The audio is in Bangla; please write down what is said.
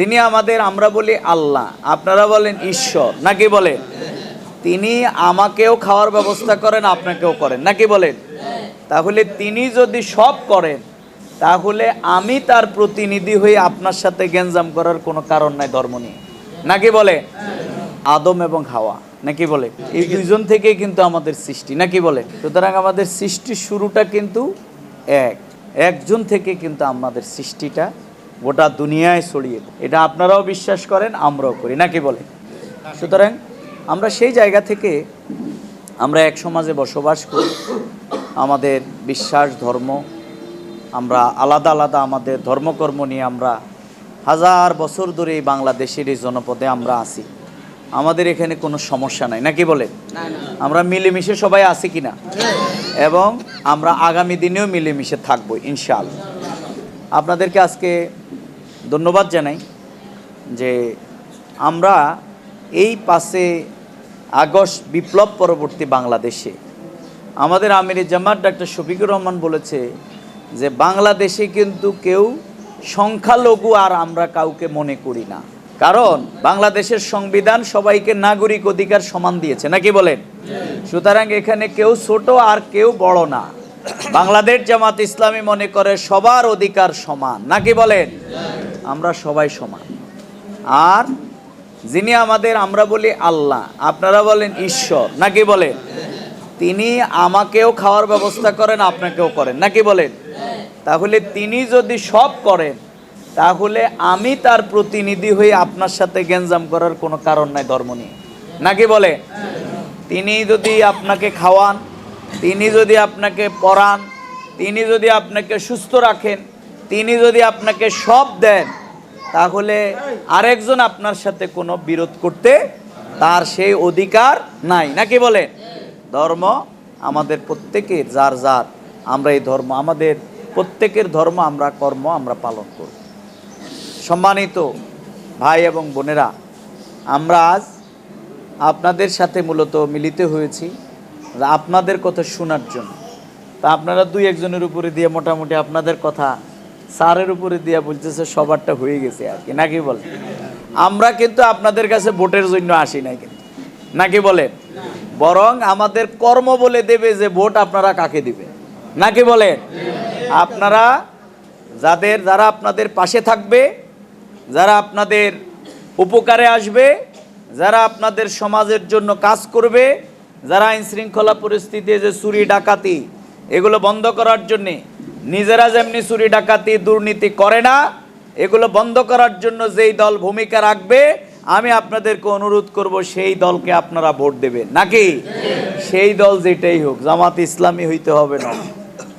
যিনি আমাদের, আমরা বলি আল্লাহ। আপনারা বলেন ঈশ্বর। নাকি বলেন? তিনি আমাকেও খাওয়ার ব্যবস্থা করেন, আপনাকেও করেন। নাকি বলেন? তাহলে তিনি যদি সব করেন, তাহলে আমি তার প্রতিনিধি হয়ে আপনার সাথে গ্যাঞ্জাম করার কোনো কারণ নাই, ধর্ম নিয়ে নাকি বলে? আদম এবং হাওয়া। নাকি বলে? এই দুইজন থেকেই কিন্তু আমাদের সৃষ্টি। নাকি বলে? সুতরাং আমাদের সৃষ্টির শুরুটা কিন্তু এক। একজন থেকে কিন্তু আমাদের সৃষ্টিটা গোটা দুনিয়ায় ছড়িয়ে দেয়। এটা আপনারাও বিশ্বাস করেন আমরাও করি। নাকি বলে সুতরাং আমরা সেই জায়গা থেকে আমরা এক সমাজে বসবাস করি। আমাদের বিশ্বাস ধর্ম আমরা আলাদা আলাদা আমাদের ধর্মকর্ম নিয়ে আমরা হাজার বছর ধরে এই বাংলাদেশের এই জনপদে আমরা আছি। আমাদের এখানে কোনো সমস্যা নাই। নাকি বলে আমরা মিলেমিশে সবাই আছি কিনা? এবং আমরা আগামী দিনেও মিলেমিশে থাকব ইনশাআল্লাহ। আপনাদেরকে আজকে ধন্যবাদ জানাই যে আমরা এই পাশে আগস্ট বিপ্লব পরবর্তী বাংলাদেশে, আমাদের আমির জামাত ডাক্তার শফিকুর রহমান বলেছে যে বাংলাদেশে কিন্তু কেউ সংখ্যালঘু আর আমরা কাউকে মনে করি না। কারণ বাংলাদেশের সংবিধান সবাইকে নাগরিক অধিকার সমান দিয়েছে। নাকি বলেন? সুতরাং এখানে কেউ ছোট আর কেউ বড় না। বাংলাদেশ জামাত ইসলামী মনে করে সবার অধিকার সমান। নাকি বলেন? আমরা সবাই সমান। আর যিনি আমাদের, আমরা বলি আল্লাহ, আপনারা বলেন ঈশ্বর, নাকি বলেন? তিনি আমাকেও খাওয়ার ব্যবস্থা করেন, আপনাকেও করেন, নাকি বলেন? তাহলে তিনি যদি সব করেন, তাহলে আমি তার প্রতিনিধি হয়ে আপনার সাথে গ্যাঞ্জাম করার কোনো কারণ নাই, ধর্ম নিয়ে নাকি বলে তিনি যদি আপনাকে খাওয়ান তিনি যদি আপনাকে পড়ান, তিনি যদি আপনাকে সুস্থ রাখেন, তিনি যদি আপনাকে সব দেন, তাহলে আরেকজন আপনার সাথে কোনো বিরোধ করতে তার সেই অধিকার নাই। নাকি বলেন? ধর্ম আমাদের প্রত্যেকের, যার যার, আমরা এই ধর্ম, আমাদের প্রত্যেকের ধর্ম আমরা, কর্ম আমরা পালন করব সম্মানিত ভাই এবং বোনেরা, আমরা আজ আপনাদের সাথে মূলত মিলিত হয়েছি। আপনাদের কথা শোনার জন্য। তা আপনারা দুই একজনের উপরে দিয়ে মোটামুটি আপনাদের কথা স্যারের উপরে দিয়ে বলতেছে সবারটা হয়ে গেছে আর কি। নাকি বলেন? আমরা কিন্তু আপনাদের কাছে ভোটের জন্য আসি নাই কিন্তু। নাকি বলেন? বরং আমাদের কর্ম বলে দেবে যে ভোট আপনারা কাকে দিবে নাকি বলেন? আপনারা যাদের, যারা আপনাদের পাশে থাকবে, যারা আপনাদের উপকারে আসবে, যারা আপনাদের সমাজের জন্য কাজ করবে যারা আইন শৃঙ্খলা পরিস্থিতি যে চুরি ডাকাতি এগুলো বন্ধ করার জন্যে নিজেরা যেমনি চুরি ডাকাতি দুর্নীতি করে না এগুলো বন্ধ করার জন্য যেই দল ভূমিকা রাখবে আমি আপনাদেরকে অনুরোধ করব সেই দলকে আপনারা ভোট দেবেন। নাকি? সেই দল যেটাই হোক জামাত ইসলামী হইতে হবে না।